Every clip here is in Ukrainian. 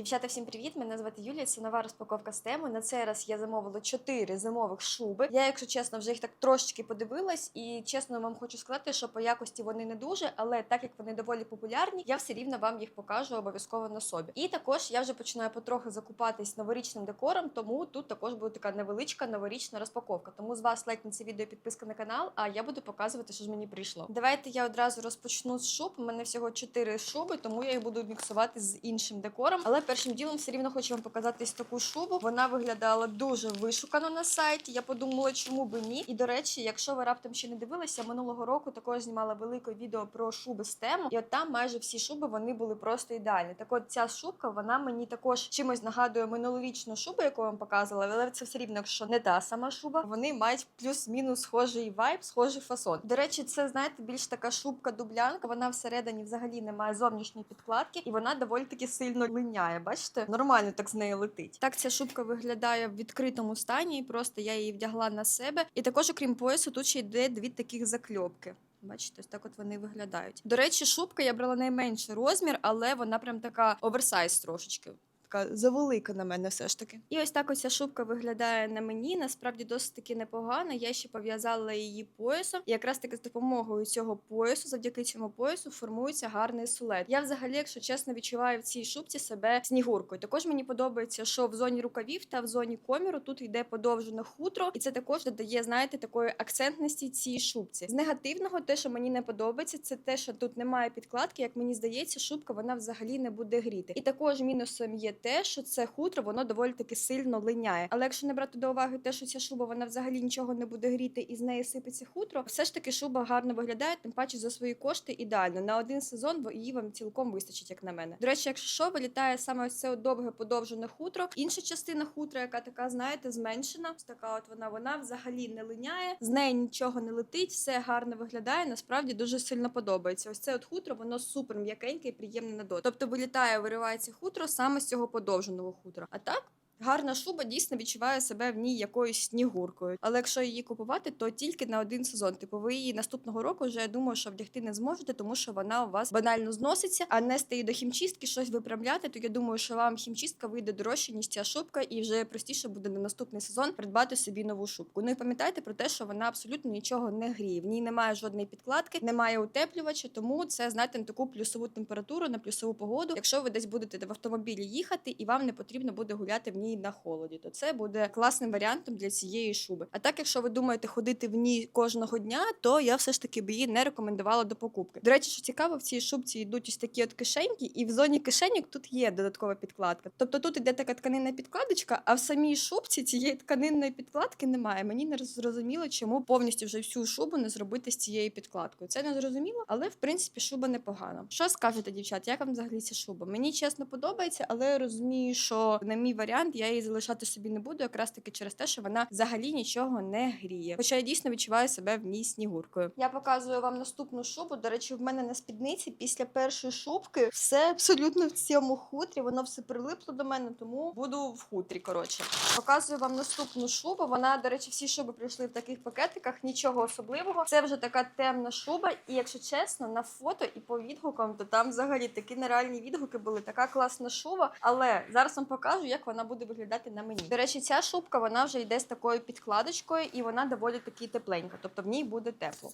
Дівчата, всім привіт! Мене звати Юлія. Це нова розпаковка з теми. На цей раз я замовила 4 зимових шуби. Я, якщо чесно, вже їх так трошечки подивилась, і чесно вам хочу сказати, що по якості вони не дуже, але так як вони доволі популярні, я все рівно вам їх покажу обов'язково на собі. І також я вже починаю потрохи закупатись новорічним декором, тому тут також буде така невеличка новорічна розпаковка. Тому з вас лайк на це відео, підписка на канал. А я буду показувати, що ж мені прийшло. Давайте я одразу розпочну з шуб. У мене всього 4 шуби, тому я їх буду міксувати з іншим декором. Але першим ділом все рівно хочу вам показати ось таку шубу. Вона виглядала дуже вишукано на сайті. Я подумала, чому би ні. І до речі, якщо ви раптом ще не дивилися, минулого року також знімала велике відео про шуби з тему. І от там майже всі шуби вони були просто ідеальні. Так от ця шубка, вона мені також чимось нагадує минулорічну шубу, яку я вам показувала, але це все рівно, якщо не та сама шуба, вони мають плюс-мінус схожий вайб, схожий фасон. До речі, це знаєте більш така шубка-дублянка. Вона всередині взагалі не має зовнішньої підкладки, і вона доволі таки сильно линяє. Бачите, нормально так з нею летить. Так ця шубка виглядає в відкритому стані. і Просто я її вдягла на себе. І також, окрім поясу, тут ще йде дві таких закльопки. Бачите, ось так от вони виглядають. До речі, шубка я брала найменший розмір, але вона прям така оверсайз трошечки. Така завелика на мене все ж таки. І ось так ось ця шубка виглядає на мені. Насправді досить таки непогано. Я ще пов'язала її поясом. І якраз таки з допомогою цього поясу, завдяки цьому поясу, формується гарний сулет. Я взагалі, якщо чесно, відчуваю в цій шубці себе снігуркою. Також мені подобається, що в зоні рукавів та в зоні коміру тут йде подовжене хутро, і це також додає, знаєте, такої акцентності цій шубці. З негативного, те, що мені не подобається, це те, що тут немає підкладки. Як мені здається, шубка вона взагалі не буде гріти. І також мінусом є те, що це хутро, воно доволі таки сильно линяє. Але якщо не брати до уваги те, що ця шуба вона взагалі нічого не буде гріти і з неї сипеться хутро, все ж таки шуба гарно виглядає, тим паче за свої кошти ідеально. На один сезон її вам цілком вистачить, як на мене. До речі, якщо що, вилітає саме ось це довге подовжене хутро. Інша частина хутра, яка така, знаєте, зменшена, така от вона, вона взагалі не линяє, з неї нічого не летить, все гарно виглядає. Насправді дуже сильно подобається. Ось це от хутро, воно супер м'якеньке і приємне на дотик. Тобто вилітає, виривається хутро саме з цього подовженого хутра. А так. Гарна шуба дійсно відчуває себе в ній якоюсь снігуркою. Але якщо її купувати, то тільки на один сезон. Типу, ви її наступного року вже я думаю, що вдягти не зможете, тому що вона у вас банально зноситься, а нести її до хімчистки, щось виправляти. То я думаю, що вам хімчистка вийде дорожче, ніж ця шубка, і вже простіше буде на наступний сезон придбати собі нову шубку. Ну і пам'ятайте про те, що вона абсолютно нічого не гріє. В ній немає жодної підкладки, немає утеплювача, тому це знаєте на таку плюсову температуру, на плюсову погоду. Якщо ви десь будете в автомобілі їхати, і вам не потрібно буде гуляти в ній на холоді, то це буде класним варіантом для цієї шуби. А так, якщо ви думаєте ходити в ній кожного дня, то я все ж таки б її не рекомендувала до покупки. До речі, що цікаво, в цій шубці йдуть ось такі от кишеньки, і в зоні кишеньок тут є додаткова підкладка. Тобто тут іде така тканинна підкладочка, а в самій шубці цієї тканинної підкладки немає. Мені не зрозуміло, чому повністю вже всю шубу не зробити з цією підкладкою. Це не зрозуміло, але в принципі шуба непогана. Що скажете, дівчат? Як вам взагалі ця шуба? Мені чесно подобається, але розумію, що на мій варіант я її залишати собі не буду, якраз таки через те, що вона взагалі нічого не гріє. Хоча я дійсно відчуваю себе в ній снігуркою. Я показую вам наступну шубу. До речі, в мене на спідниці після першої шубки все абсолютно в цьому хутрі. Воно все прилипло до мене, тому буду в хутрі. Коротше, показую вам наступну шубу. Вона, до речі, всі шуби прийшли в таких пакетиках, нічого особливого. Це вже така темна шуба. І якщо чесно, на фото і по відгукам, то там взагалі такі нереальні відгуки були. Така класна шуба. Але зараз вам покажу, як вона буде виглядати на мені. До речі, ця шубка вона вже йде з такою підкладочкою, і вона доволі таки тепленька, тобто в ній буде тепло.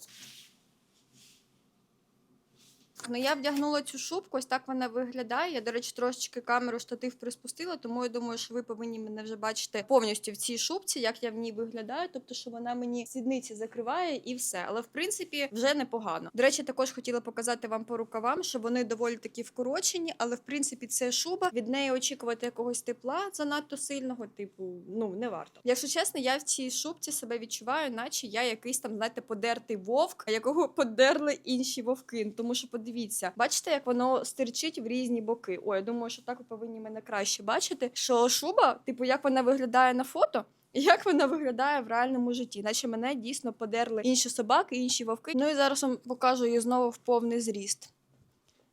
Ну, я вдягнула цю шубку, ось так вона виглядає. Я, до речі, трошечки камеру штатив приспустила, тому я думаю, що ви повинні мене вже бачити повністю в цій шубці, як я в ній виглядаю. Тобто, що вона мені сідниці закриває і все. Але в принципі вже непогано. До речі, також хотіла показати вам по рукавам, що вони доволі такі вкорочені, але в принципі це шуба. Від неї очікувати якогось тепла занадто сильного, типу, ну не варто. Якщо чесно, я в цій шубці себе відчуваю, наче я якийсь там, знаєте, подертий вовк, якого подерли інші вовки. Тому що подивіться, бачите, як воно стирчить в різні боки. Ой, я думаю, що так ви повинні мене краще бачити. Що шуба, типу, як вона виглядає на фото. Як вона виглядає в реальному житті, наче мене дійсно подерли інші собаки, інші вовки. Ну і зараз вам покажу її знову в повний зріст.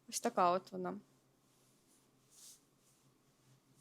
Ось така от вона.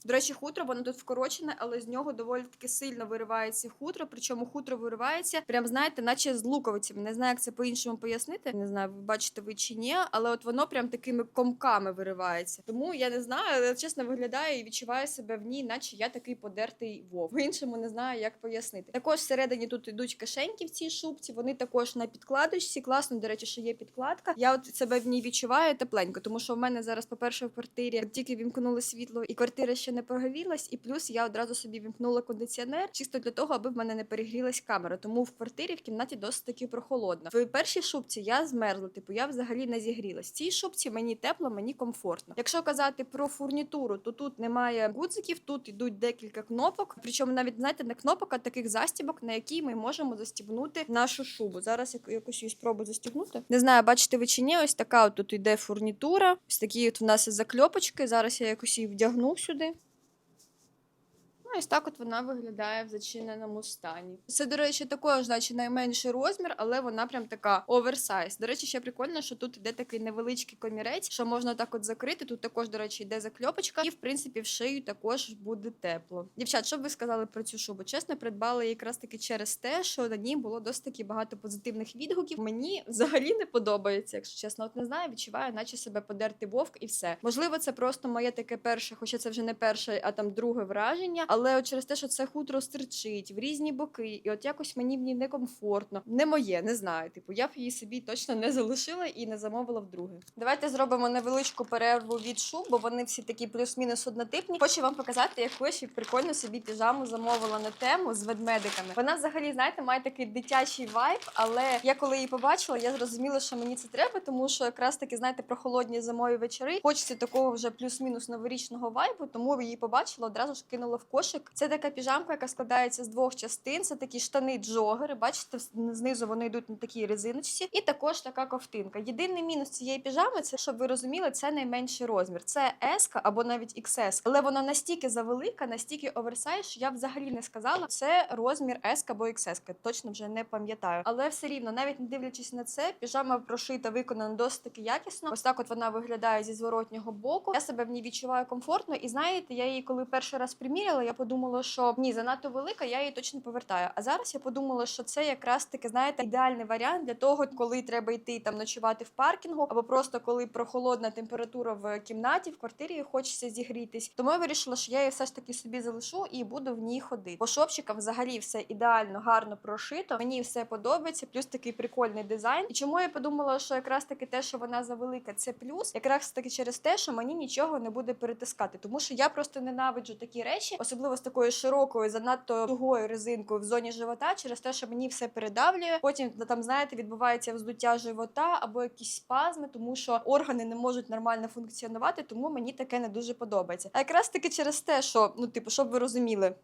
До речі, хутро, воно тут вкорочене, але з нього доволі таки сильно виривається хутро. Причому хутро виривається, прям знаєте, наче з луковицями. Не знаю, як це по-іншому пояснити. Не знаю, ви бачите ви чи ні, але от воно прям такими комками виривається. Тому я не знаю, але чесно виглядає і відчуваю себе в ній, наче я такий подертий вов. По-іншому не знаю, як пояснити. Також всередині тут ідуть кишеньки в цій шубці. Вони також на підкладочці. Класно, до речі, що є підкладка. Я от себе в ній відчуваю тепленько, тому що в мене зараз, по-перше, в квартирі тільки вімкнули світло, і квартира ще не прогрівалась. І плюс я одразу собі вімкнула кондиціонер, чисто для того, аби в мене не перегрілась камера. Тому в квартирі в кімнаті досить таки прохолодно. В першій шубці я змерзла, типу я взагалі не зігрілась. В цій шубці мені тепло, мені комфортно. Якщо казати про фурнітуру, то тут немає гудзиків, тут ідуть декілька кнопок. Причому навіть знаєте, не кнопок, а таких застібок, на які ми можемо застібнути нашу шубу. Зараз я якось її спробую застібнути. Не знаю, бачите ви чи ні, ось така от тут іде фурнітура. Ось такі от в нас закльопочки. Зараз я якось її вдягну сюди. Ось так от вона виглядає в зачиненому стані. Це, до речі, також, значить, найменший розмір, але вона прям така оверсайз. До речі, ще прикольно, що тут іде такий невеличкий комірець, що можна так от закрити. Тут також, до речі, йде закльопочка, і в принципі в шию також буде тепло. Дівчат, що б ви сказали про цю шубу? Чесно, придбала якраз таки через те, що на ній було досить таки багато позитивних відгуків. Мені взагалі не подобається, якщо чесно. От не знаю, відчуваю, наче себе подерти вовк і все. Можливо, це просто моє таке перше, хоча це вже не перше, а там друге враження. Але от через те, що це хутро стирчить в різні боки, і от якось мені в ній некомфортно. Не моє, не знаю. Типу, я б її собі точно не залишила і не замовила вдруге. Давайте зробимо невеличку перерву від шуб, бо вони всі такі плюс-мінус однотипні. Хочу вам показати, яку я ще прикольно собі піжаму замовила на тему з ведмедиками. Вона взагалі, знаєте, має такий дитячий вайб, але я коли її побачила, я зрозуміла, що мені це треба, тому що якраз таки, знаєте, прохолодні зимові вечори. Хочеться такого вже плюс-мінус новорічного вайбу, тому її побачила, одразу ж кинула в кошик. Це така піжамка, яка складається з двох частин. Це такі штани джогери. Бачите, знизу вони йдуть на такій резиночці, і також така ковтинка. Єдиний мінус цієї піжами, це щоб ви розуміли, це найменший розмір. Це S або навіть XS. Але вона настільки завелика, настільки оверсайз, що я взагалі не сказала. Це розмір S або XS. Точно вже не пам'ятаю. Але все рівно, навіть не дивлячись на це, піжама прошита, виконана досить таки якісно. Ось так от вона виглядає зі зворотнього боку. Я себе в ній відчуваю комфортно, і знаєте, я її коли перший раз приміряла, я подумала, що ні, занадто велика, я її точно повертаю. А зараз я подумала, що це якраз таки, знаєте, ідеальний варіант для того, коли треба йти там ночувати в паркінгу, або просто коли прохолодна температура в кімнаті, в квартирі і хочеться зігрітись. Тому я вирішила, що я її все ж таки собі залишу і буду в ній ходити. По шопчикам взагалі все ідеально, гарно прошито. Мені все подобається, плюс такий прикольний дизайн. І чому я подумала, що якраз таки те, що вона завелика, це плюс, якраз таки через те, що мені нічого не буде перетискати, тому що я просто ненавиджу такі речі, особливо з такою широкою, занадто тугою резинкою в зоні живота, через те, що мені все передавлює. Потім там, знаєте, відбувається вздуття живота або якісь спазми, тому що органи не можуть нормально функціонувати, тому мені таке не дуже подобається. А якраз таки через те, що ну, типу, щоб ви розуміли.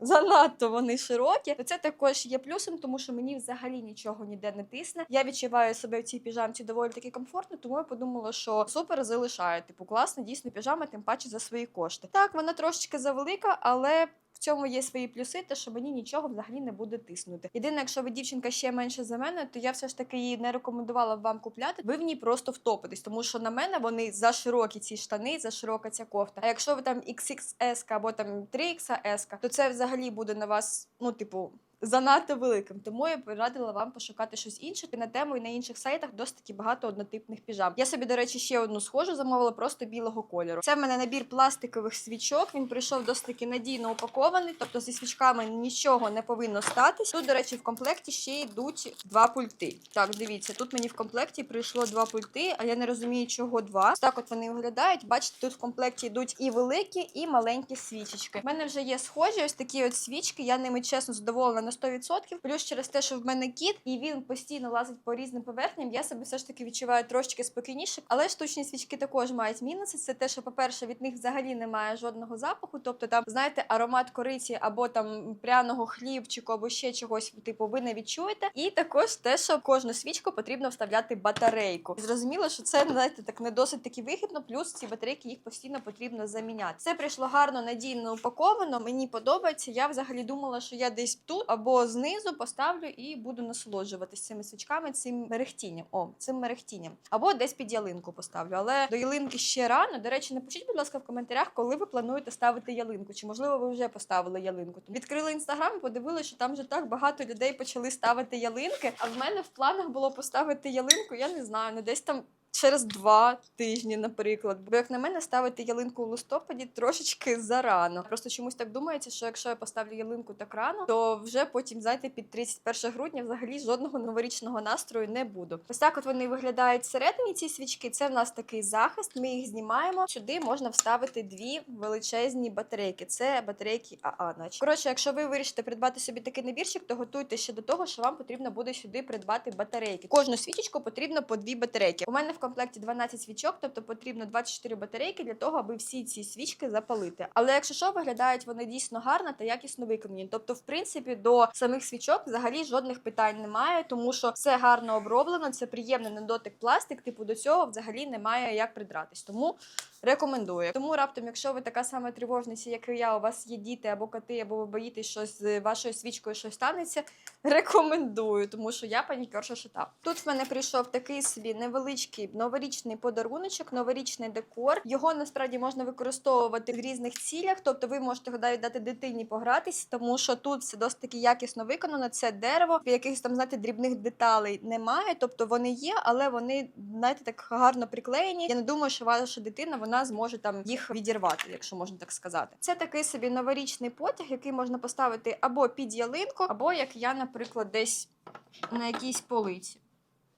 Занадто вони широкі, то це також є плюсом, тому що мені взагалі нічого ніде не тисне. Я відчуваю себе в цій піжамці доволі таки комфортно, тому я подумала, що супер залишаю. Типу, класна, дійсно піжама, тим паче за свої кошти. Так, вона трошечки завелика, але. В цьому є свої плюси, те, що мені нічого взагалі не буде тиснути. Єдине, якщо ви дівчинка ще менше за мене, то я все ж таки її не рекомендувала б вам купляти. Ви в ній просто втопитесь, тому що на мене вони за широкі ці штани, за широка ця кофта. А якщо ви там XXS або там 3XS, то це взагалі буде на вас, ну, типу. Занадто великим, тому я б радила вам пошукати щось інше. На тему і на інших сайтах досить таки багато однотипних піжам. Я собі, до речі, ще одну схожу замовила просто білого кольору. Це в мене набір пластикових свічок. Він прийшов досить таки надійно упакований, тобто зі свічками нічого не повинно статись. Тут, до речі, в комплекті ще йдуть два пульти. Так, дивіться, тут мені в комплекті прийшло два пульти, а я не розумію, чого два. Так, от вони виглядають. Бачите, тут в комплекті йдуть і великі, і маленькі свічечки. У мене вже є схожі ось такі от свічки. Я ними чесно задоволена на 100%. Плюс через те, що в мене кіт, і він постійно лазить по різним поверхням, я себе все ж таки відчуваю трошечки спокійніше. Але штучні свічки також мають мінуси. Це те, що, по-перше, від них взагалі немає жодного запаху. Тобто, там, знаєте, аромат кориці або там пряного хлібчику, або ще чогось, типу, ви не відчуєте. І також те, що кожну свічку потрібно вставляти батарейку. Зрозуміло, що це знаєте, так не досить таки вигідно. Плюс ці батарейки їх постійно потрібно заміняти. Це прийшло гарно, надійно упаковано. Мені подобається. Я взагалі думала, що я десь тут, або знизу поставлю і буду насолоджуватись цими свічками, цим мерехтінням. О, цим мерехтінням. Або десь під ялинку поставлю. Але до ялинки ще рано. До речі, напишіть, будь ласка, в коментарях, коли ви плануєте ставити ялинку. Чи можливо ви вже поставили ялинку? Відкрили інстаграм, подивилися, що там вже так багато людей почали ставити ялинки. А в мене в планах було поставити ялинку. Я не знаю, не десь там. Через два тижні, наприклад, бо як на мене ставити ялинку у листопаді трошечки зарано. Просто чомусь так думається, що якщо я поставлю ялинку так рано, то вже потім знаєте, під 31 грудня взагалі жодного новорічного настрою не буду. Ось так, от вони виглядають всередині ці свічки. Це в нас такий захист. Ми їх знімаємо. Сюди можна вставити дві величезні батарейки. Це батарейки АА. Наче коротше, якщо ви вирішите придбати собі такий набірчик, то готуйте ще до того, що вам потрібно буде сюди придбати батарейки. Кожну свічечку потрібно по дві батарейки. У мене в комплекті 12 свічок, тобто потрібно 24 батарейки для того, аби всі ці свічки запалити. Але якщо що, виглядають вони дійсно гарно та якісно виконані. Тобто, в принципі, до самих свічок взагалі жодних питань немає, тому що все гарно оброблено, це приємний на дотик пластик. Типу до цього взагалі немає як придратись. Тому рекомендую. Тому раптом, якщо ви така сама тривожниця, як і я, у вас є діти або коти, або ви боїтесь, що з вашою свічкою щось станеться. Рекомендую, тому що я панікерша шита. Тут в мене прийшов такий собі невеличкий новорічний подаруночок, новорічний декор. Його насправді можна використовувати в різних цілях. Тобто, ви можете гадаю, дати дитині погратись, тому що тут все досить таки якісно виконано. Це дерево, якихось там знаєте, дрібних деталей немає. Тобто вони є, але вони знаєте, так гарно приклеєні. Я не думаю, що ваша дитина вона зможе там їх відірвати, якщо можна так сказати. Це такий собі новорічний потяг, який можна поставити або під ялинку, або як я, наприклад, десь на якійсь полиці.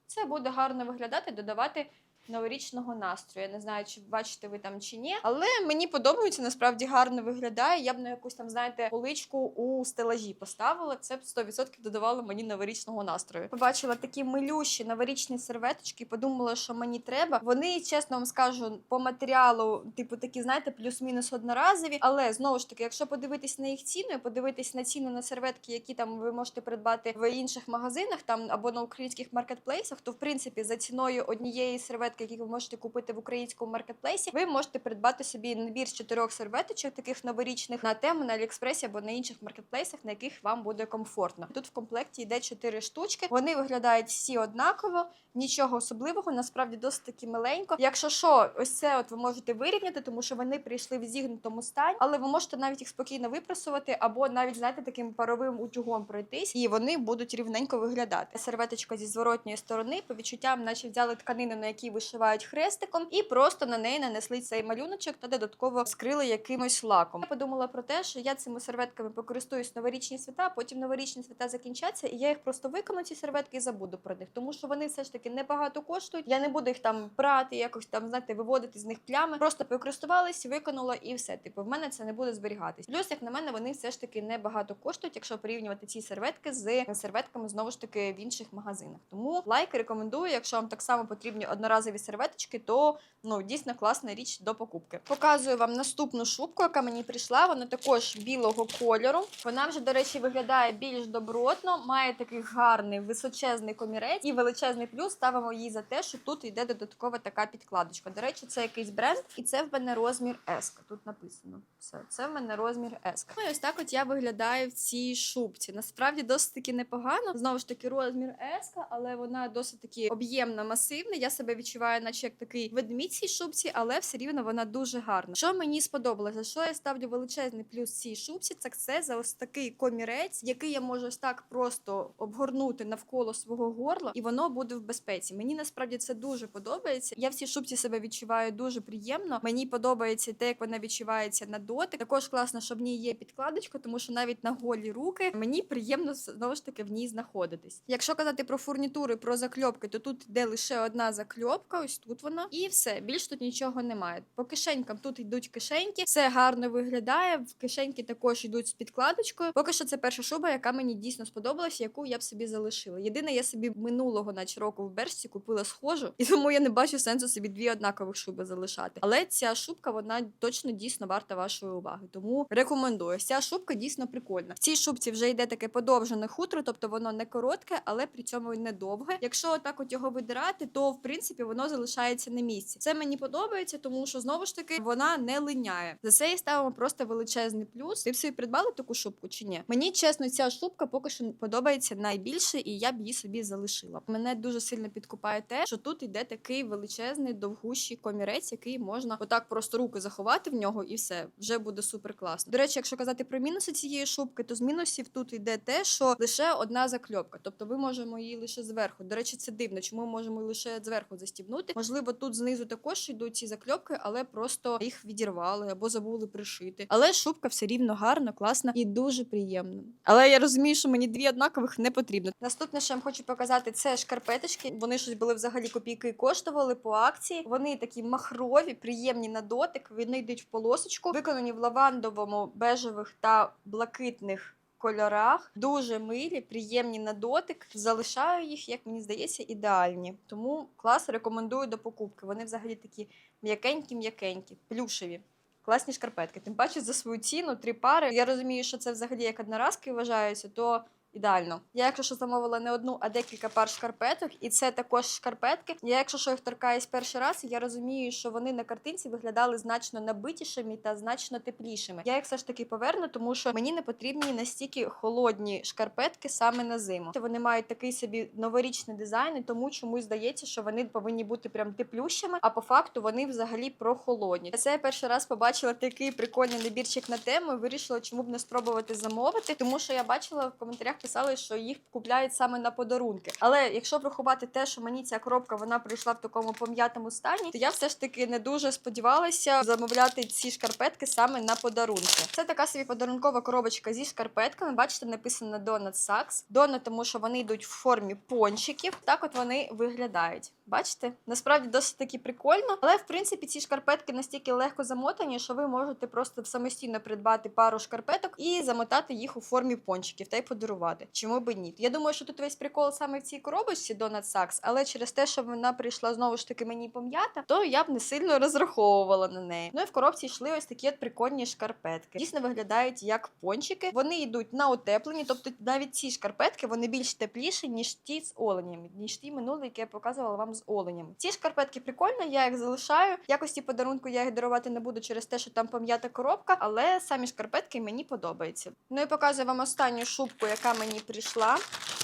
Це буде гарно виглядати, додавати новорічного настрою. Я не знаю, чи бачите ви там чи ні, але мені подобається, насправді гарно виглядає. Я б на якусь там, знаєте, поличку у стелажі поставила. Це б 100% додавало мені новорічного настрою. Побачила такі милющі новорічні серветочки, подумала, що мені треба. Вони, чесно вам скажу, по матеріалу, типу, такі, знаєте, плюс-мінус одноразові. Але знову ж таки, якщо подивитись на їх ціну, і подивитись на ціну на серветки, які там ви можете придбати в інших магазинах, там або на українських маркетплейсах, то в принципі за ціною однієї серветки, які ви можете купити в українському маркетплейсі, ви можете придбати собі набір з чотирьох серветочок, таких новорічних на тему на Аліекспресі або на інших маркетплейсах, на яких вам буде комфортно. Тут в комплекті йде чотири штучки. Вони виглядають всі однаково, нічого особливого, насправді досить таки миленько. Якщо що, ось це от ви можете вирівняти, тому що вони прийшли в зігнутому стані, але ви можете навіть їх спокійно випрасувати, або навіть знаєте, таким паровим утюгом пройтись, і вони будуть рівненько виглядати. Серветочка зі зворотньої сторони, по відчуттям, наче взяли тканину, на якій вишивають хрестиком, і просто на неї нанесли цей малюночок та додатково скрили якимось лаком. Я подумала про те, що я цими серветками покористуюсь новорічні свята, а потім новорічні свята закінчаться, і я їх просто виконую ці серветки і забуду про них, тому що вони все ж таки небагато коштують. Я не буду їх там прати, якось там знаєте, виводити з них плями. Просто покористувалась, виконула і все. Типу, в мене це не буде зберігатись. Плюс, як на мене, вони все ж таки небагато коштують, якщо порівнювати ці серветки з серветками знову ж таки в інших магазинах. Тому лайк рекомендую, якщо вам так само потрібні одноразові серветочки, то ну дійсно класна річ до покупки. Показую вам наступну шубку, яка мені прийшла. Вона також білого кольору. Вона вже, до речі, виглядає більш добротно, має такий гарний височезний комірець і величезний плюс. Ставимо її за те, що тут йде додаткова така підкладочка. До речі, це якийсь бренд, і це в мене розмір S. Тут написано. Все, це в мене розмір S. Ну і ось так от я виглядаю в цій шубці. Насправді досить таки непогано. Знову ж таки, розмір S, але вона досить таки об'ємна, масивна. Я себе відчуваю, наче як такий ведмідь цій шубці, але все рівно вона дуже гарна. Що мені сподобалося, що я ставлю величезний плюс цій шубці, так це за ось такий комірець, який я можу ось так просто обгорнути навколо свого горла, і воно буде в безпеці. Мені насправді це дуже подобається. Я в цій шубці себе відчуваю дуже приємно. Мені подобається те, як вона відчувається на дотик. Також класно, що в ній є підкладочка, тому що навіть на голі руки мені приємно знову ж таки в ній знаходитись. Якщо казати про фурнітури, про закльопки, то тут йде лише одна закльопка, ось тут вона, і все більш тут нічого немає. По кишенькам тут йдуть кишеньки, все гарно виглядає. В кишеньки також йдуть з підкладочкою. Поки що це перша шуба, яка мені дійсно сподобалася, яку я б собі залишила. Єдине, я собі минулого, наче року в бершці купила схожу, і тому я не бачу сенсу собі дві однакових шуби залишати. Але ця шубка вона точно дійсно варта вашої уваги. Тому рекомендую. Ця шубка дійсно прикольна. В цій шубці вже йде таке подовжене хутро, тобто воно не коротке, але при цьому не довге. Якщо так от його видирати, то в принципі воно воно залишається на місці. Це мені подобається, тому що знову ж таки вона не линяє. За це і ставимо просто величезний плюс. Ти б собі придбали таку шубку чи ні? Мені чесно, ця шубка поки що подобається найбільше, і я б її собі залишила. Мене дуже сильно підкупає те, що тут йде такий величезний довгущий комірець, який можна отак просто руки заховати в нього, і все вже буде супер класно. До речі, якщо казати про мінуси цієї шубки, то з мінусів тут йде те, що лише одна закльопка, тобто ми можемо її лише зверху. До речі, це дивно. Чому ми можемо лише зверху застібнути? Можливо, тут знизу також йдуть ці закльопки, але просто їх відірвали або забули пришити. Але шубка все рівно гарна, класна і дуже приємна. Але я розумію, що мені дві однакових не потрібно. Наступне, що я вам хочу показати, це шкарпеточки. Вони щось були взагалі копійки коштували по акції. Вони такі махрові, приємні на дотик. Вони йдуть в полосочку, виконані в лавандовому, бежевих та блакитних. Кольорах дуже милі, приємні на дотик. Залишаю їх, як мені здається, ідеальні. Тому клас рекомендую до покупки. Вони взагалі такі м'якенькі-м'якенькі, плюшеві. Класні шкарпетки. Тим паче за свою ціну три пари. Я розумію, що це взагалі як одноразки вважаються, то ідеально. Я, якщо що замовила не одну, а декілька пар шкарпеток, і це також шкарпетки. Я, якщо що їх торкаюсь перший раз, я розумію, що вони на картинці виглядали значно набитішими та значно теплішими. Я їх все ж таки поверну, тому що мені не потрібні настільки холодні шкарпетки саме на зиму. Вони мають такий собі новорічний дизайн, і тому чомусь здається, що вони повинні бути прям теплющими, а по факту вони взагалі прохолодні. Це я перший раз побачила такий прикольний набірчик на тему. і Вирішила, чому б не спробувати замовити, тому що я бачила в коментарях писали, що їх купляють саме на подарунки. Але якщо врахувати те, що мені ця коробка вона прийшла в такому пом'ятому стані, то я все ж таки не дуже сподівалася замовляти ці шкарпетки саме на подарунки. Це така собі подарункова коробочка зі шкарпетками. Бачите, написано Donut Sacks. Donut, тому що вони йдуть в формі пончиків. Так от вони виглядають. Бачите? Насправді досить таки прикольно, але в принципі ці шкарпетки настільки легко замотані, що ви можете просто самостійно придбати пару шкарпеток і замотати їх у формі пончиків та й подарувати. Чому би ні? Я думаю, що тут весь прикол саме в цій коробочці Donut Sacks, але через те, що вона прийшла знову ж таки мені пом'ята, то я б не сильно розраховувала на неї. Ну і в коробці йшли ось такі от прикольні шкарпетки. Дійсно виглядають як пончики. Вони йдуть на утеплені, тобто навіть ці шкарпетки вони більш тепліші, ніж ті з оленями, ніж ті минулі, які я показувала вам з оленями. Ці шкарпетки прикольні, я їх залишаю. Якості подарунку я їх дарувати не буду через те, що там пом'ята коробка, але самі шкарпетки мені подобаються. Ну і показую вам останню шубку, яка мені прийшла.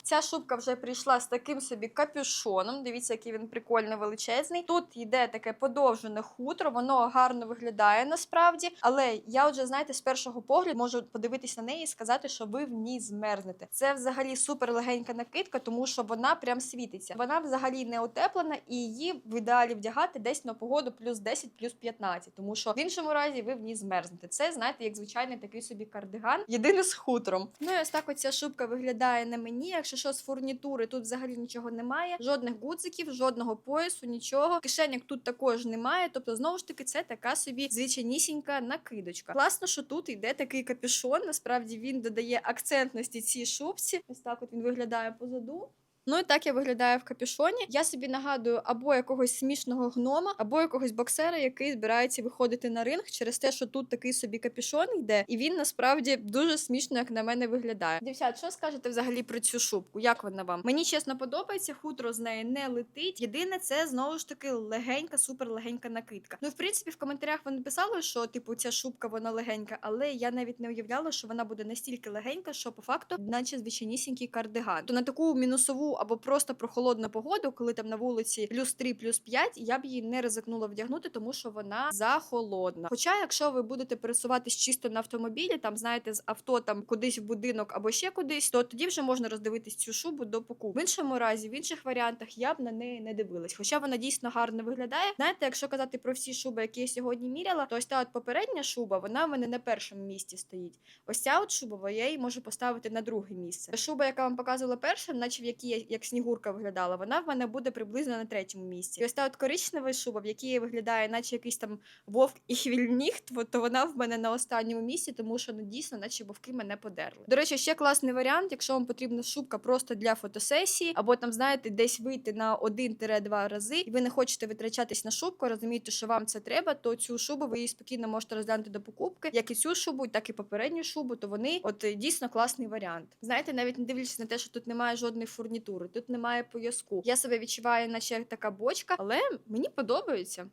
Ця шубка вже прийшла з таким собі капюшоном. Дивіться, який він прикольно величезний. Тут йде таке подовжене хутро, воно гарно виглядає насправді. Але я вже, знаєте, з першого погляду можу подивитись на неї і сказати, що ви в ній змерзнете. Це взагалі супер легенька накидка, тому що вона прям світиться. Вона взагалі не утеплена, і її в ідеалі вдягати десь на погоду плюс 10, плюс 15, тому що в іншому разі ви в ній змерзнете. Це знаєте, як звичайний такий собі кардиган, єдине з хутром. Ну і ось так оця шубка виглядає на мені. Якщо що з фурнітури, тут взагалі нічого немає, жодних гудзиків, жодного поясу, нічого. Кишеняк тут також немає. Тобто, знову ж таки, це така собі звичайнісінька накидочка. Класно, що тут йде такий капюшон. Насправді він додає акцентності цій шубці. Ось так от він виглядає позаду. Ну і так я виглядаю в капюшоні. Я собі нагадую або якогось смішного гнома, або якогось боксера, який збирається виходити на ринг через те, що тут такий собі капюшон йде, і він насправді дуже смішно, як на мене виглядає. Дівчат, що скажете взагалі про цю шубку? Як вона вам? Мені чесно подобається, хутро з неї не летить. Єдине, це знову ж таки легенька, супер легенька накидка. Ну, в принципі, в коментарях вони писали, що типу ця шубка вона легенька, але я навіть не уявляла, що вона буде настільки легенька, що по факту, наче звичайнісінький кардиган. То на таку мінусову або просто прохолодну погоду, коли там на вулиці плюс 3, плюс 5, я б її не ризикнула вдягнути, тому що вона захолодна. Хоча, якщо ви будете пересуватись чисто на автомобілі, там знаєте, з авто там кудись в будинок або ще кудись, то тоді вже можна роздивитись цю шубу до покупки. В іншому разі, в інших варіантах я б на неї не дивилась. Хоча вона дійсно гарно виглядає. Знаєте, якщо казати про всі шуби, які я сьогодні міряла, то ось та от попередня шуба, вона в мене на першому місці стоїть. Ось ця от шуба, я її можу поставити на друге місце. Шуба, яка вам показувала перша, наче в якій я як снігурка виглядала, вона в мене буде приблизно на третьому місці. І ось та от коричнева шуба, в якій виглядає, наче якийсь там вовк і хвільніхт, то вона в мене на останньому місці, тому що ну дійсно, наче вовки мене подерли. До речі, ще класний варіант, якщо вам потрібна шубка просто для фотосесії, або там, знаєте, десь вийти на 1-2 рази, і ви не хочете витрачатись на шубку, розумієте, що вам це треба, то цю шубу ви її спокійно можете розглянути до покупки, як і цю шубу, так і попередню шубу, то вони от дійсно класний варіант. Знаєте, навіть не дивлячись на те, що тут немає жодних фурнітур. Фактури, тут немає пояску. Я себе відчуваю, наче така бочка, але мені подобається.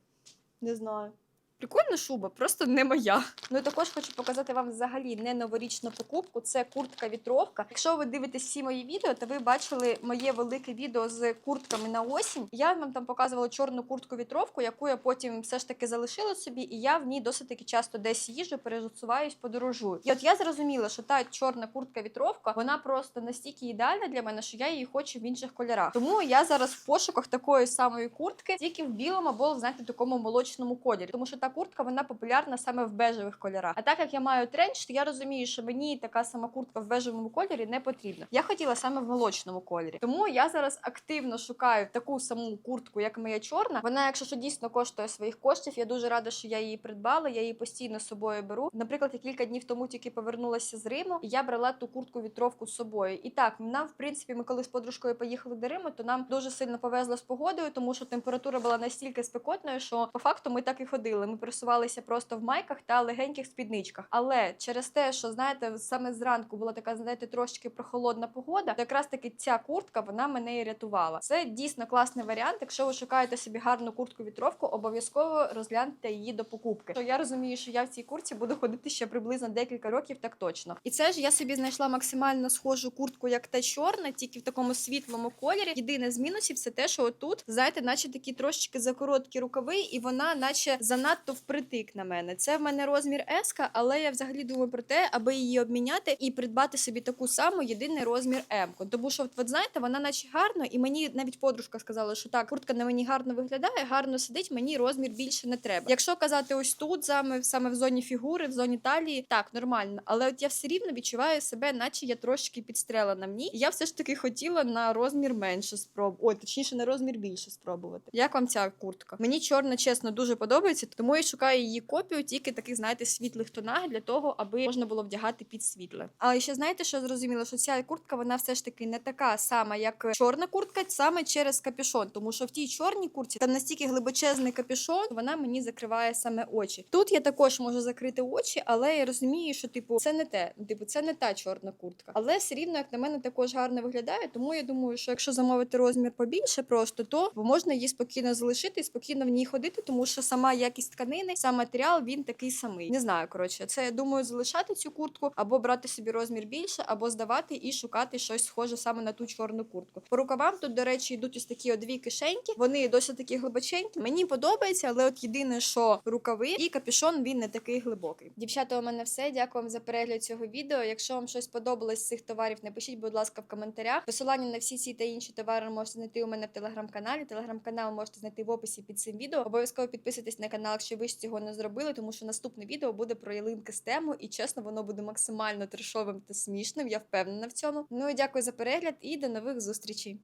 Не знаю. Прикольна шуба, просто не моя. Ну і також хочу показати вам взагалі не новорічну покупку. Це куртка вітровка. Якщо ви дивитесь всі мої відео, то ви бачили моє велике відео з куртками на осінь. Я вам там показувала чорну куртку вітровку, яку я потім все ж таки залишила собі, і я в ній досить таки часто десь їжджу, пересуваюсь, подорожую. І от я зрозуміла, що та чорна куртка вітровка, вона просто настільки ідеальна для мене, що я її хочу в інших кольорах. Тому я зараз в пошуках такої самої куртки, тільки в білому або знаєте, такому молочному кольорі, тому що та куртка вона популярна саме в бежевих кольорах. А так як я маю тренч, то я розумію, що мені така сама куртка в бежевому кольорі не потрібна. Я хотіла саме в молочному кольорі. Тому я зараз активно шукаю таку саму куртку, як моя чорна. Вона, якщо що дійсно коштує своїх коштів, я дуже рада, що я її придбала. Я її постійно з собою беру. Наприклад, я кілька днів тому тільки повернулася з Риму, і я брала ту куртку вітровку з собою. І так, нам, в принципі, ми коли з подружкою поїхали до Риму, то нам дуже сильно повезло з погодою, тому що температура була настільки спекотною, що по факту ми так і ходили. Ми пересувалися просто в майках та легеньких спідничках. Але через те, що знаєте, саме зранку була така, знаєте, трошки прохолодна погода, то якраз таки ця куртка вона мене і рятувала. Це дійсно класний варіант. Якщо ви шукаєте собі гарну куртку вітровку, обов'язково розгляньте її до покупки. То я розумію, що я в цій куртці буду ходити ще приблизно декілька років, так точно. І це ж я собі знайшла максимально схожу куртку, як та чорна, тільки в такому світлому кольорі. Єдине з мінусів це те, що отут, знаєте, наче такі трошечки закороткі рукави, і вона, наче занадто впритик на мене. Це в мене розмір S, але я взагалі думаю про те, аби її обміняти і придбати собі таку саму єдиний розмір M. Тому що, от, знаєте, вона наче гарно, і мені навіть подружка сказала, що так, куртка на мені гарно виглядає, гарно сидить, мені розмір більше не треба. Якщо казати ось тут, саме, саме в зоні фігури, в зоні талії, так, нормально. Але от я все рівно відчуваю себе, наче я трошки підстрелена в ній. І я все ж таки хотіла на розмір менше спробувати. Ой, точніше, на розмір більше спробувати. Як вам ця куртка? Мені чорна, чесно, дуже подобається, тому я шукаю її копію, тільки таких, знаєте, світлих тонах для того, аби можна було вдягати під світле. Але ще знаєте, що зрозуміло, що ця куртка вона все ж таки не така сама, як чорна куртка, саме через капюшон, тому що в тій чорній куртці там настільки глибочезний капюшон, вона мені закриває саме очі. Тут я також можу закрити очі, але я розумію, що типу це не те. Типу, це не та чорна куртка. Але все рівно, як на мене, також гарно виглядає. Тому я думаю, що якщо замовити розмір побільше, просто то можна її спокійно залишити і спокійно в ній ходити, тому що сама якість тканини, сам матеріал він такий самий. Не знаю, коротше, це я думаю, залишати цю куртку або брати собі розмір більше, або здавати і шукати щось схоже саме на ту чорну куртку. По рукавам тут, до речі, йдуть ось такі дві кишеньки. Вони досить такі глибоченькі. Мені подобається, але от єдине, що рукави і капюшон він не такий глибокий. Дівчата, у мене все. Дякую вам за перегляд цього відео. Якщо вам щось подобалось з цих товарів, напишіть, будь ласка, в коментарях. Посилання на всі ці та інші товари можете знайти у мене в телеграм-каналі. Телеграм-канал можете знайти в описі під цим відео. Обов'язково підписуйтесь на канал, якщо ви ж цього не зробили, тому що наступне відео буде про ялинки з тему, і чесно, воно буде максимально трешовим та смішним. Я впевнена в цьому. Ну і дякую за перегляд і до нових зустрічей.